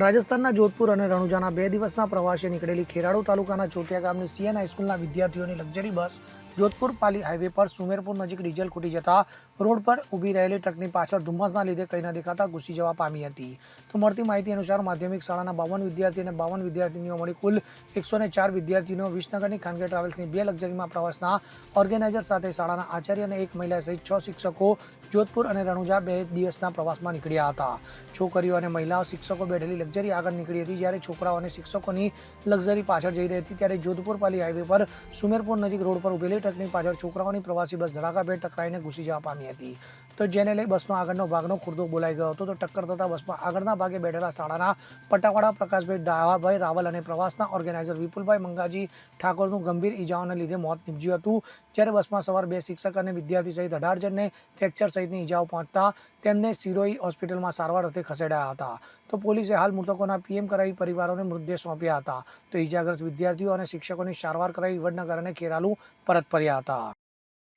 રાજસ્થાનના જોધપુર અને રણુજાના બે દિવસના પ્રવાસે નીકળેલી ખેરાળુ તાલુકાના ચોટિયા ગામની સીએન હાઈસ્કૂલના વિદ્યાર્થીઓની luxury bus Jodhpur Pali highway પર સુમેરપુર નજીક ડીઝલ ખૂટી જતા રોડ પર ઊભી રહેલી ટ્રકની પાછળ ધુમ્મસના લીધે કંઈ ન દેખાતા ઘૂસી જવા પામી હતી. તો મળતી માહિતી અનુસાર માધ્યમિક શાળાના બાવન વિદ્યાર્થી અને બાવન વિદ્યાર્થીનીઓ મળી કુલ એકસો ચાર વિદ્યાર્થીઓ વિસનગરની ખાનગી ટ્રાવેલ્સની બે લક્ઝરીમાં પ્રવાસના ઓર્ગેનાઇઝર સાથે શાળાના આચાર્ય અને એક મહિલા સહિત છ શિક્ષકો જોધપુર અને રણુજા બે દિવસના પ્રવાસમાં નીકળ્યા હતા. છોકરીઓ અને મહિલાઓ શિક્ષકો બેઠેલી લક્ઝરી આગળ નીકળી હતી. જ્યારે છોકરાઓ અને શિક્ષકોની લક્ઝરી પાછળ જઈ રહી હતી, ત્યારે જોધપુર પાલી હાઈવે પર સુમેરપુર નજીક રોડ પર ઉભેલી ટ્રકની પાછળ છોકરાઓની પ્રવાસી બસ ધડાકાભેર ટકરાઈને ઘૂસી જવા પામી હતી. તો જેને લઈ બસનો આગળનો ભાગનો ખુરદો બોલાઈ ગયો હતો. તો ટક્કર થતાં બસમાં આગળના ભાગે બેઠેલા શાળાના પટાવાડા પ્રકાશભાઈ ડાવાભાઈ રાવલ અને પ્રવાસના ઓર્ગેનાઇઝર વિપુલભાઈ મંગાજી ઠાકોરનું ગંભીર ઈજાઓને લીધે મોત નીપજ્યું હતું. જ્યારે બસમાં સવાર બે શિક્ષક અને વિદ્યાર્થી સહિત અઢાર જણને ફ્રેક્ચર સહિતની ઈજાઓ પહોંચતા તેમને સિરોઈ હોસ્પિટલમાં સારવાર અર્થે ખસેડાયા હતા. તો પોલીસે હાલ મૃતકોના પીએમ કરાવી પરિવારોને મૃતદેહ સોંપ્યા હતા. તો ઇજાગ્રસ્ત વિદ્યાર્થીઓ અને શિક્ષકોની સારવાર કરાવી વડનગર અને ખેરાલુ પરત ફર્યા હતા.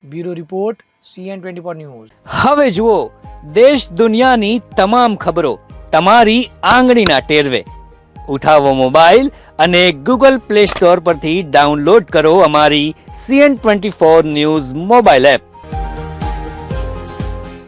Bureau report, CN twenty four news. હવે જુઓ, દેશ દુનિયાની તમામ ખબરો તમારી આંગળીના ટેરવે. ઉઠાવો મોબાઈલ અને ગૂગલ પ્લે સ્ટોર પરથી ડાઉનલોડ કરો અમારી CN twenty four news mobile app.